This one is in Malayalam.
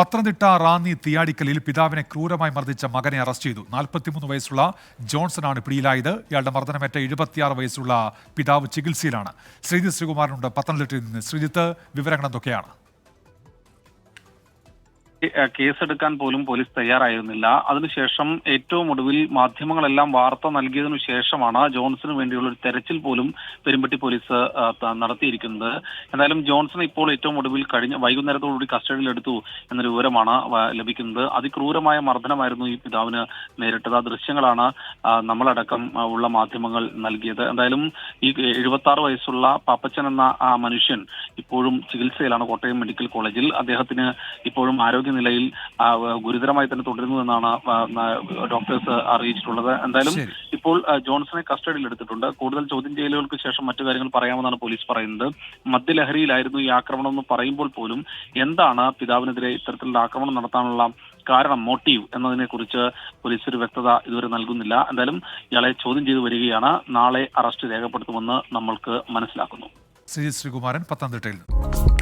പത്തനംതിട്ട റാന്നി തീയാടിക്കലിൽ പിതാവിനെ ക്രൂരമായി മർദ്ദിച്ച മകനെ അറസ്റ്റ് ചെയ്തു. നാൽപ്പത്തിമൂന്ന് വയസ്സുള്ള ജോൺസണാണ് പിടിയിലായത്. ഇയാളുടെ മർദ്ദനമേറ്റ എഴുപത്തിയാറ് വയസ്സുള്ള പിതാവ് ചികിത്സയിലാണ്. ശ്രീജിത്ത് ശ്രീകുമാറിനുണ്ട് പത്തനംതിട്ടയിൽ നിന്ന്. ശ്രീജിത്ത് വിവരങ്ങൾ എന്തൊക്കെയാണ് കേസെടുക്കാൻ പോലും പോലീസ് തയ്യാറായിരുന്നില്ല. അതിനുശേഷം ഏറ്റവും ഒടുവിൽ മാധ്യമങ്ങളെല്ലാം വാർത്ത നൽകിയതിനു ശേഷമാണ് ജോൺസന് വേണ്ടിയുള്ള ഒരു തെരച്ചിൽ പോലും പെരുമ്പട്ടി പോലീസ് നടത്തിയിരിക്കുന്നത്. എന്തായാലും ജോൺസൺ ഇപ്പോൾ ഏറ്റവും ഒടുവിൽ കഴിഞ്ഞ വൈകുന്നേരത്തോടുകൂടി കസ്റ്റഡിയിലെടുത്തു എന്നൊരു വിവരമാണ് ലഭിക്കുന്നത്. അതിക്രൂരമായ മർദ്ദനമായിരുന്നു ഈ പിതാവിന് നേരിട്ടത്. ആ ദൃശ്യങ്ങളാണ് നമ്മളടക്കം ഉള്ള മാധ്യമങ്ങൾ നൽകിയത്. എന്തായാലും ഈ എഴുപത്തി ആറ് വയസ്സുള്ള പാപ്പച്ചൻ എന്ന ആ മനുഷ്യൻ ഇപ്പോഴും ചികിത്സയിലാണ് കോട്ടയം മെഡിക്കൽ കോളേജിൽ. അദ്ദേഹത്തിന് ഇപ്പോഴും ആരോഗ്യനിലയിൽ നിലയിൽ ഗുരുതരമായി തന്നെ തുടരുന്നു എന്നാണ് ഡോക്ടേഴ്സ് അറിയിച്ചിട്ടുള്ളത്. എന്തായാലും ഇപ്പോൾ ജോൺസണെ കസ്റ്റഡിയിൽ എടുത്തിട്ടുണ്ട്. കൂടുതൽ ചോദ്യം ചെയ്യലുകൾക്ക് ശേഷം മറ്റു കാര്യങ്ങൾ പറയാമെന്നാണ് പോലീസ് പറയുന്നത്. മദ്യലഹരിയിലായിരുന്നു ഈ ആക്രമണം എന്ന് പറയുമ്പോൾ പോലും എന്താണ് പിതാവിനെതിരെ ഇത്തരത്തിലുള്ള ആക്രമണം നടത്താനുള്ള കാരണം മോട്ടീവ് എന്നതിനെ കുറിച്ച് പോലീസ് ഒരു വ്യക്തത ഇതുവരെ നൽകുന്നില്ല. എന്തായാലും ഇയാളെ ചോദ്യം ചെയ്തു വരികയാണ്. നാളെ അറസ്റ്റ് രേഖപ്പെടുത്തുമെന്ന് നമ്മൾക്ക് മനസ്സിലാക്കുന്നു. ശ്രീ ശ്രീകുമാരൻ പത്തനംതിട്ടയിൽ നിന്ന്.